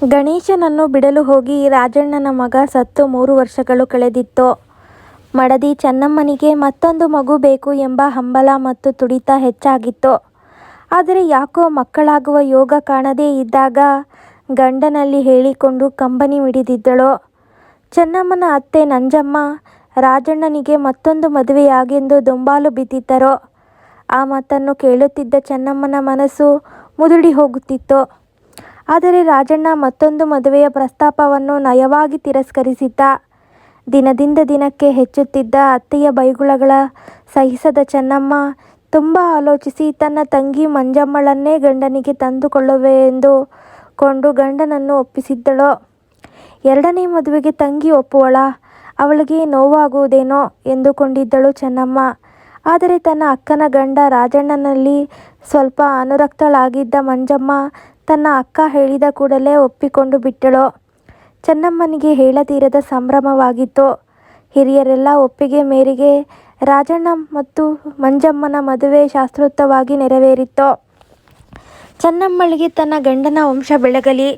ಗಣೇಶನನ್ನು ಬಿಡಲು ಹೋಗಿ ರಾಜಣ್ಣನ ಮಗ ಸತ್ತು ಮೂರು ವರ್ಷಗಳು ಕಳೆದಿತ್ತು. ಮಡದಿ ಚೆನ್ನಮ್ಮನಿಗೆ ಮತ್ತೊಂದು ಮಗು ಬೇಕು ಎಂಬ ಹಂಬಲ ಮತ್ತು ತುಡಿತ ಹೆಚ್ಚಾಗಿತ್ತು. ಆದರೆ ಯಾಕೋ ಮಕ್ಕಳಾಗುವ ಯೋಗ ಕಾಣದೇ ಇದ್ದಾಗ ಗಂಡನಲ್ಲಿ ಹೇಳಿಕೊಂಡು ಕಂಬನಿ ಮಿಡಿದಿದ್ದಳು. ಚೆನ್ನಮ್ಮನ ಅತ್ತೆ ನಂಜಮ್ಮ ರಾಜಣ್ಣನಿಗೆ ಮತ್ತೊಂದು ಮದುವೆಯಾಗೆಂದು ದುಂಬಾಲು ಬಿದ್ದಿದ್ದರು. ಆ ಮಾತನ್ನು ಕೇಳುತ್ತಿದ್ದ ಚೆನ್ನಮ್ಮನ ಮನಸ್ಸು ಮುದುಡಿ ಹೋಗುತ್ತಿತ್ತು. ಆದರೆ ರಾಜಣ್ಣ ಮತ್ತೊಂದು ಮದುವೆಯ ಪ್ರಸ್ತಾಪವನ್ನು ನಯವಾಗಿ ತಿರಸ್ಕರಿಸಿದ್ದ. ದಿನದಿಂದ ದಿನಕ್ಕೆ ಹೆಚ್ಚುತ್ತಿದ್ದ ಅತ್ತೆಯ ಬೈಗುಳಗಳ ಸಹಿಸದ ಚೆನ್ನಮ್ಮ ತುಂಬ ಆಲೋಚಿಸಿ ತನ್ನ ತಂಗಿ ಮಂಜಮ್ಮಳನ್ನೇ ಗಂಡನಿಗೆ ತಂದುಕೊಳ್ಳುವೆ ಎಂದು ಕೊಂಡು ಗಂಡನನ್ನು ಒಪ್ಪಿಸಿದ್ದಳು. ಎರಡನೇ ಮದುವೆಗೆ ತಂಗಿ ಒಪ್ಪುವಳ ಅವಳಿಗೆ ನೋವಾಗುವುದೇನೋ ಎಂದುಕೊಂಡಿದ್ದಳು ಚೆನ್ನಮ್ಮ. ಆದರೆ ತನ್ನ ಅಕ್ಕನ ಗಂಡ ರಾಜಣ್ಣನಲ್ಲಿ ಸ್ವಲ್ಪ ಅನುರಕ್ತಳಾಗಿದ್ದ ಮಂಜಮ್ಮ ತನ್ನ ಅಕ್ಕ ಹೇಳಿದ ಕೂಡಲೇ ಒಪ್ಪಿಕೊಂಡು ಬಿಟ್ಟಳು. ಚೆನ್ನಮ್ಮನಿಗೆ ಹೇಳತೀರದ ಸಂಭ್ರಮವಾಗಿತ್ತು. ಹಿರಿಯರೆಲ್ಲ ಒಪ್ಪಿಗೆ ಮೇರೆಗೆ ರಾಜಣ್ಣ ಮತ್ತು ಮಂಜಮ್ಮನ ಮದುವೆ ಶಾಸ್ತ್ರೋಕ್ತವಾಗಿ ನೆರವೇರಿತು. ಚೆನ್ನಮ್ಮಳಿಗೆ ತನ್ನ ಗಂಡನ ವಂಶ ಬೆಳಗಲಿ,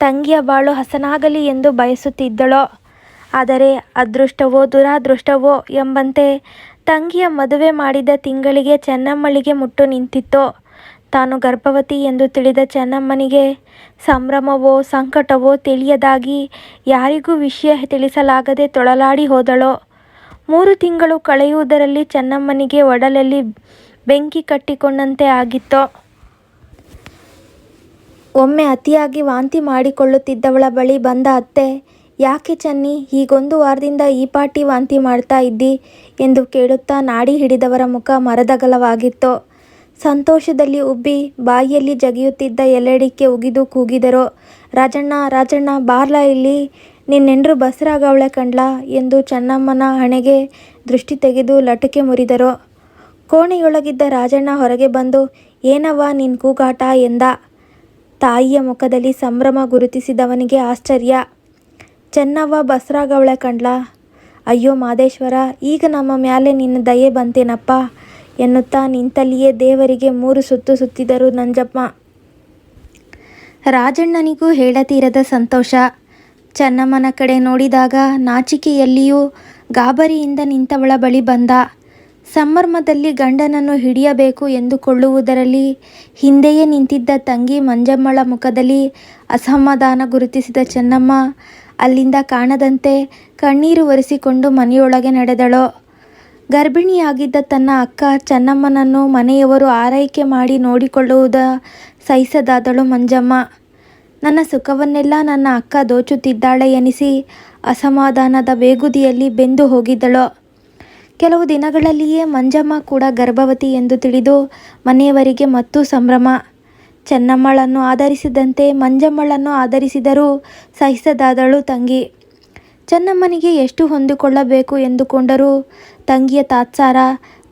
ತಂಗಿಯ ಬಾಳು ಹಸನಾಗಲಿ ಎಂದು ಬಯಸುತ್ತಿದ್ದಳು. ಆದರೆ ಅದೃಷ್ಟವೋ ದುರಾದೃಷ್ಟವೋ ಎಂಬಂತೆ ತಂಗಿಯ ಮದುವೆ ಮಾಡಿದ ತಿಂಗಳಿಗೆ ಚೆನ್ನಮ್ಮಳಿಗೆ ಮುಟ್ಟು ನಿಂತಿತ್ತೋ? ತಾನು ಗರ್ಭವತಿ ಎಂದು ತಿಳಿದ ಚೆನ್ನಮ್ಮನಿಗೆ ಸಂಭ್ರಮವೋ ಸಂಕಟವೋ ತಿಳಿಯದಾಗಿ ಯಾರಿಗೂ ವಿಷಯ ತಿಳಿಸಲಾಗದೆ ತೊಳಲಾಡಿ ಹೋದಳೋ? ಮೂರು ತಿಂಗಳು ಕಳೆಯುವುದರಲ್ಲಿ ಚೆನ್ನಮ್ಮನಿಗೆ ಒಡಲಲ್ಲಿ ಬೆಂಕಿ ಕಟ್ಟಿಕೊಂಡಂತೆ ಆಗಿತ್ತೋ? ಒಮ್ಮೆ ಅತಿಯಾಗಿ ವಾಂತಿ ಮಾಡಿಕೊಳ್ಳುತ್ತಿದ್ದವಳ ಬಳಿ ಬಂದ ಅತ್ತೆ, ಯಾಕೆ ಚನ್ನಿ ಹೀಗೊಂದು ವಾರದಿಂದ ಈ ಪಾಟಿ ವಾಂತಿ ಮಾಡ್ತಾ ಇದ್ದಿ ಎಂದು ಕೇಳುತ್ತಾ ನಾಡಿ ಹಿಡಿದವರ ಮುಖ ಮರದಗಲವಾಗಿತ್ತು. ಸಂತೋಷದಲ್ಲಿ ಉಬ್ಬಿ ಬಾಯಿಯಲ್ಲಿ ಜಗಿಯುತ್ತಿದ್ದ ಎಲ್ಲೆಡಿಕೆ ಉಗಿದು ಕೂಗಿದರು ರಾಜಣ್ಣ ರಾಜಣ್ಣ ಬಾರ್ಲ ಇಲ್ಲಿ, ನಿನ್ನೆಂಡ್ರು ಬಸರಾಗವಳೆ ಕಂಡ್ಲ ಎಂದು ಚೆನ್ನಮ್ಮನ ಹಣೆಗೆ ದೃಷ್ಟಿ ತೆಗೆದು ಲಟಕೆ ಮುರಿದರು. ಕೋಣೆಯೊಳಗಿದ್ದ ರಾಜಣ್ಣ ಹೊರಗೆ ಬಂದು ಏನವ್ವ ನಿನ್ ಕೂಗಾಟ ಎಂದ. ತಾಯಿಯ ಮುಖದಲ್ಲಿ ಸಂಭ್ರಮ ಗುರುತಿಸಿದವನಿಗೆ ಆಶ್ಚರ್ಯ. ಚೆನ್ನವ್ವ ಬಸ್ರಾಗವ್ಳೆ ಕಂಡ್ಲ, ಅಯ್ಯೋ ಮಾದೇಶ್ವರ, ಈಗ ನಮ್ಮ ಮ್ಯಾಲೆ ನಿನ್ನ ದಯೆ ಬಂತೇನಪ್ಪ ಎನ್ನುತ್ತಾ ನಿಂತಲ್ಲಿಯೇ ದೇವರಿಗೆ ಮೂರು ಸುತ್ತು ಸುತ್ತಿದರು ನಂಜಮ್ಮ. ರಾಜಣ್ಣನಿಗೂ ಹೇಳತೀರದ ಸಂತೋಷ. ಚೆನ್ನಮ್ಮನ ಕಡೆ ನೋಡಿದಾಗ ನಾಚಿಕೆಯಲ್ಲಿಯೂ ಗಾಬರಿಯಿಂದ ನಿಂತವಳ ಬಳಿ ಬಂದ. ಸಮ್ಮರ್ಮದಲ್ಲಿ ಗಂಡನನ್ನು ಹಿಡಿಯಬೇಕು ಎಂದುಕೊಳ್ಳುವುದರಲ್ಲಿ ಹಿಂದೆಯೇ ನಿಂತಿದ್ದ ತಂಗಿ ಮಂಜಮ್ಮಳ ಮುಖದಲ್ಲಿ ಅಸಮಾಧಾನ ಗುರುತಿಸಿದ ಚೆನ್ನಮ್ಮ ಅಲ್ಲಿಂದ ಕಾಣದಂತೆ ಕಣ್ಣೀರು ಒರೆಸಿಕೊಂಡು ಮನೆಯೊಳಗೆ ನಡೆದಳು. ಗರ್ಭಿಣಿಯಾಗಿದ್ದ ತನ್ನ ಅಕ್ಕ ಚೆನ್ನಮ್ಮನನ್ನು ಮನೆಯವರು ಆರೈಕೆ ಮಾಡಿ ನೋಡಿಕೊಳ್ಳುವುದ ಸಹಿಸದಾದಳು ಮಂಜಮ್ಮ. ನನ್ನ ಸುಖವನ್ನೆಲ್ಲ ನನ್ನ ಅಕ್ಕ ದೋಚುತ್ತಿದ್ದಾಳೆ ಎನಿಸಿ ಅಸಮಾಧಾನದ ಬೇಗುದಿಯಲ್ಲಿ ಬೆಂದು ಹೋಗಿದ್ದಳು. ಕೆಲವು ದಿನಗಳಲ್ಲಿಯೇ ಮಂಜಮ್ಮ ಕೂಡ ಗರ್ಭವತಿ ಎಂದು ತಿಳಿದು ಮನೆಯವರಿಗೆ ಮತ್ತೂ ಸಂಭ್ರಮ. ಚೆನ್ನಮ್ಮಳನ್ನು ಆಧರಿಸಿದಂತೆ ಮಂಜಮ್ಮಳನ್ನು ಆಧರಿಸಿದರೂ ಸಹಿಸದಾದಳು ತಂಗಿ. ಚೆನ್ನಮ್ಮನಿಗೆ ಎಷ್ಟು ಹೊಂದಿಕೊಳ್ಳಬೇಕು ಎಂದುಕೊಂಡರೂ ತಂಗಿಯ ತಾತ್ಸಾರ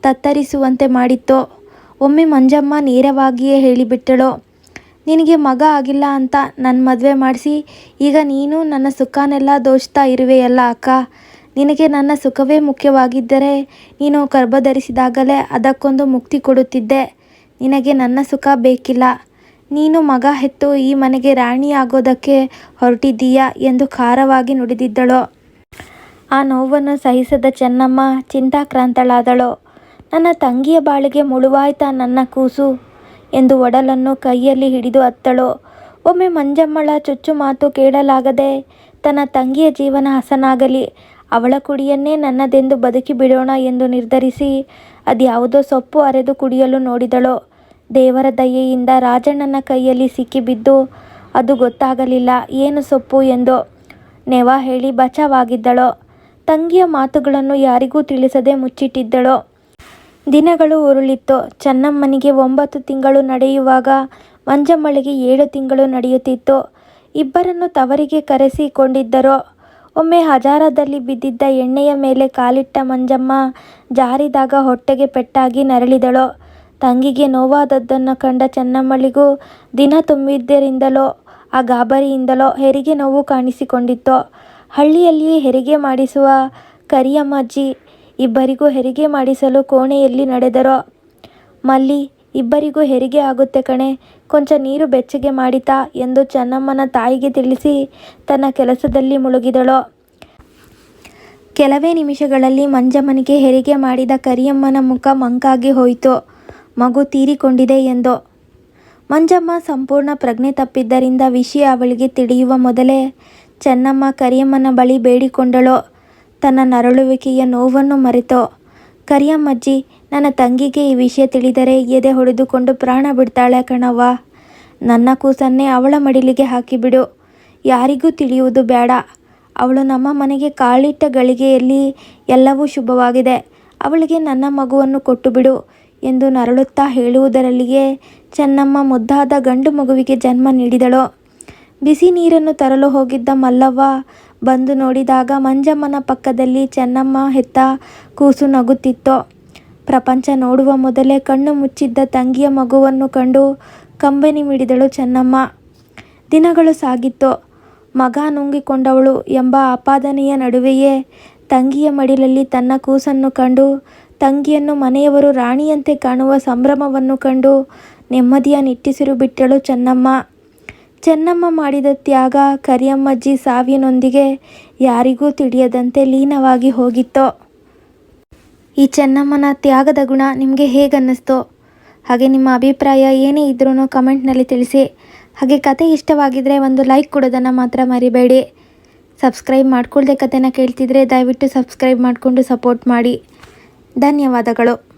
ತತ್ತರಿಸುವಂತೆ ಮಾಡಿತ್ತು. ಒಮ್ಮೆ ಮಂಜಮ್ಮ ನೇರವಾಗಿಯೇ ಹೇಳಿಬಿಟ್ಟಳು, ನಿನಗೆ ಮಗ ಆಗಿಲ್ಲ ಅಂತ ನನ್ನ ಮದುವೆ ಮಾಡಿಸಿ ಈಗ ನೀನು ನನ್ನ ಸುಖನೆಲ್ಲ ದೋಚ್ತಾ ಇರುವೆಯಲ್ಲ ಅಕ್ಕ ನಿನಗೆ ನನ್ನ ಸುಖವೇ ಮುಖ್ಯವಾಗಿದ್ದರೆ ನೀನು ಗರ್ಭಧರಿಸಿದಾಗಲೇ ಅದಕ್ಕೊಂದು ಮುಕ್ತಿ ಕೊಡುತ್ತಿದ್ದೆ. ನಿನಗೆ ನನ್ನ ಸುಖ ಬೇಕಿಲ್ಲ. ನೀನು ಮಗ ಹೆತ್ತು ಈ ಮನೆಗೆ ರಾಣಿಯಾಗೋದಕ್ಕೆ ಹೊರಟಿದ್ದೀಯಾ ಎಂದು ಖಾರವಾಗಿ ನುಡಿದಿದ್ದಳು. ಆ ನೋವನ್ನು ಸಹಿಸದ ಚೆನ್ನಮ್ಮ ಚಿಂತಾಕ್ರಾಂತಳಾದಳು. ನನ್ನ ತಂಗಿಯ ಬಾಳಿಗೆ ಮುಳುವಾಯ್ತಾ ನನ್ನ ಕೂಸು ಎಂದು ಒಡಲನ್ನು ಕೈಯಲ್ಲಿ ಹಿಡಿದು ಅತ್ತಳು. ಒಮ್ಮೆ ಮಂಜಮ್ಮಳ ಚುಚ್ಚು ಮಾತು ಕೇಳಲಾಗದೆ ತನ್ನ ತಂಗಿಯ ಜೀವನ ಹಸನಾಗಲಿ, ಅವಳ ಕುಡಿಯನ್ನೇ ನನ್ನದೆಂದು ಬದುಕಿ ಬಿಡೋಣ ಎಂದು ನಿರ್ಧರಿಸಿ ಅದ್ಯಾವುದೋ ಸೊಪ್ಪು ಅರೆದು ಕುಡಿಯಲು ನೋಡಿದಳು. ದೇವರ ದಯೆಯಿಂದ ರಾಜಣ್ಣನ ಕೈಯಲ್ಲಿ ಸಿಕ್ಕಿಬಿದ್ದು ಅದು ಗೊತ್ತಾಗಲಿಲ್ಲ ಏನು ಸೊಪ್ಪು ಎಂದು. ನೆವ ಹೇಳಿ ಬಚಾವಾಗಿದ್ದಳು. ತಂಗಿಯ ಮಾತುಗಳನ್ನು ಯಾರಿಗೂ ತಿಳಿಸದೆ ಮುಚ್ಚಿಟ್ಟಿದ್ದಳು. ದಿನಗಳು ಉರುಳಿತ್ತು. ಚೆನ್ನಮ್ಮನಿಗೆ ಒಂಬತ್ತು ತಿಂಗಳು ನಡೆಯುವಾಗ ಮಂಜಮ್ಮಳಿಗೆ ಏಳು ತಿಂಗಳು ನಡೆಯುತ್ತಿತ್ತು. ಇಬ್ಬರನ್ನು ತವರಿಗೆ ಕರೆಸಿಕೊಂಡಿದ್ದರು ಒಮ್ಮೆ ಹಜಾರದಲ್ಲಿ ಬಿದ್ದಿದ್ದ ಎಣ್ಣೆಯ ಮೇಲೆ ಕಾಲಿಟ್ಟ ಮಂಜಮ್ಮ ಜಾರಿದಾಗ ಹೊಟ್ಟೆಗೆ ಪೆಟ್ಟಾಗಿ ನರಳಿದಳು. ತಂಗಿಗೆ ನೋವಾದದ್ದನ್ನು ಕಂಡ ಚೆನ್ನಮ್ಮಳಿಗೂ ದಿನ ತುಂಬಿದ್ದರಿಂದಲೋ, ಆ ಗಾಬರಿಯಿಂದಲೋ ಹೆರಿಗೆ ನೋವು ಕಾಣಿಸಿಕೊಂಡಿತ್ತು. ಹಳ್ಳಿಯಲ್ಲಿ ಹೆರಿಗೆ ಮಾಡಿಸುವ ಕರಿಯಮ್ಮಜ್ಜಿ ಇಬ್ಬರಿಗೂ ಹೆರಿಗೆ ಮಾಡಿಸಲು ಕೋಣೆಯಲ್ಲಿ ನಡೆದರು. ಮಲ್ಲಿ, ಇಬ್ಬರಿಗೂ ಹೆರಿಗೆ ಆಗುತ್ತೆ ಕಣೆ, ಕೊಂಚ ನೀರು ಬೆಚ್ಚಗೆ ಮಾಡಿತಾ ಎಂದು ಚೆನ್ನಮ್ಮನ ತಾಯಿಗೆ ತಿಳಿಸಿ ತನ್ನ ಕೆಲಸದಲ್ಲಿ ಮುಳುಗಿದಳು ಕೆಲವೇ ನಿಮಿಷಗಳಲ್ಲಿ ಮಂಜಮ್ಮನಿಗೆ ಹೆರಿಗೆ ಮಾಡಿದ ಕರಿಯಮ್ಮನ ಮುಖ ಮಂಕಾಗಿ ಹೋಯಿತು ಮಗು ತೀರಿಕೊಂಡಿದೆ ಎಂದು. ಮಂಜಮ್ಮ ಸಂಪೂರ್ಣ ಪ್ರಜ್ಞೆ ತಪ್ಪಿದ್ದರಿಂದ ವಿಷಯ ಅವಳಿಗೆ ತಿಳಿಯುವ ಮೊದಲೇ ಚೆನ್ನಮ್ಮ ಕರಿಯಮ್ಮನ ಬಳಿ ಬೇಡಿಕೊಂಡಳು. ತನ್ನ ನರಳುವಿಕೆಯ ನೋವನ್ನು ಮರೆತೋ, ಕರಿಯಮ್ಮಜ್ಜಿ, ನನ್ನ ತಂಗಿಗೆ ಈ ವಿಷಯ ತಿಳಿದರೆ ಎದೆ ಹೊಡೆದುಕೊಂಡು ಪ್ರಾಣ ಬಿಡ್ತಾಳೆ ಕಣವ್ವ. ನನ್ನ ಕೂಸನ್ನೇ ಅವಳ ಮಡಿಲಿಗೆ ಹಾಕಿಬಿಡು. ಯಾರಿಗೂ ತಿಳಿಯುವುದು ಬೇಡ. ಅವಳು ನಮ್ಮ ಮನೆಗೆ ಕಾಳಿಟ್ಟ ಗಳಿಗೆಯಲ್ಲಿ ಎಲ್ಲವೂ ಶುಭವಾಗಿದೆ. ಅವಳಿಗೆ ನನ್ನ ಮಗುವನ್ನು ಕೊಟ್ಟು ಬಿಡು ಎಂದು ನರಳುತ್ತಾ ಹೇಳುವುದರಲ್ಲಿಯೇ ಚೆನ್ನಮ್ಮ ಮುದ್ದಾದ ಗಂಡು ಮಗುವಿಗೆ ಜನ್ಮ ನೀಡಿದಳು. ಬಿಸಿ ನೀರನ್ನು ತರಲು ಹೋಗಿದ್ದ ಮಲ್ಲವ್ವ ಬಂದು ನೋಡಿದಾಗ ಮಂಜಮ್ಮನ ಪಕ್ಕದಲ್ಲಿ ಚೆನ್ನಮ್ಮ ಹೆತ್ತ ಕೂಸು ನಗುತ್ತಿತ್ತು. ಪ್ರಪಂಚ ನೋಡುವ ಮೊದಲೇ ಕಣ್ಣು ಮುಚ್ಚಿದ್ದ ತಂಗಿಯ ಮಗುವನ್ನು ಕಂಡು ಕಂಬನಿ ಮಿಡಿದಳು ಚೆನ್ನಮ್ಮ. ದಿನಗಳು ಸಾಗಿತ್ತು. ಮಗ ನುಂಗಿಕೊಂಡವಳು ಎಂಬ ಆಪಾದನೆಯ ನಡುವೆಯೇ ತಂಗಿಯ ಮಡಿಲಲ್ಲಿ ತನ್ನ ಕೂಸನ್ನು ಕಂಡು ತಂಗಿಯನ್ನು ಮನೆಯವರು ರಾಣಿಯಂತೆ ಕಾಣುವ ಸಂಭ್ರಮವನ್ನು ಕಂಡು ನೆಮ್ಮದಿಯ ನಿಟ್ಟಿಸಿರು ಬಿಟ್ಟಳು ಚೆನ್ನಮ್ಮ. ಚೆನ್ನಮ್ಮ ಮಾಡಿದ ತ್ಯಾಗ ಕರಿಯಮ್ಮಜ್ಜಿ ಸಾವಿನೊಂದಿಗೆ ಯಾರಿಗೂ ತಿಳಿಯದಂತೆ ಲೀನವಾಗಿ ಹೋಗಿತ್ತೋ. ಈ ಚೆನ್ನಮ್ಮನ ತ್ಯಾಗದ ಗುಣ ನಿಮಗೆ ಹೇಗನ್ನಿಸ್ತು? ಹಾಗೆ ನಿಮ್ಮ ಅಭಿಪ್ರಾಯ ಏನೇ ಇದ್ರೂ ಕಮೆಂಟ್ನಲ್ಲಿ ತಿಳಿಸಿ. ಹಾಗೆ ಕತೆ ಇಷ್ಟವಾಗಿದ್ದರೆ ಒಂದು ಲೈಕ್ ಕೊಡೋದನ್ನು ಮಾತ್ರ ಮರಿಬೇಡಿ. ಸಬ್ಸ್ಕ್ರೈಬ್ ಮಾಡ್ಕೊಳ್ಳದೆ ಕತೆನ ಕೇಳ್ತಿದ್ರೆ ದಯವಿಟ್ಟು ಸಬ್ಸ್ಕ್ರೈಬ್ ಮಾಡಿಕೊಂಡು ಸಪೋರ್ಟ್ ಮಾಡಿ. ಧನ್ಯವಾದಗಳು.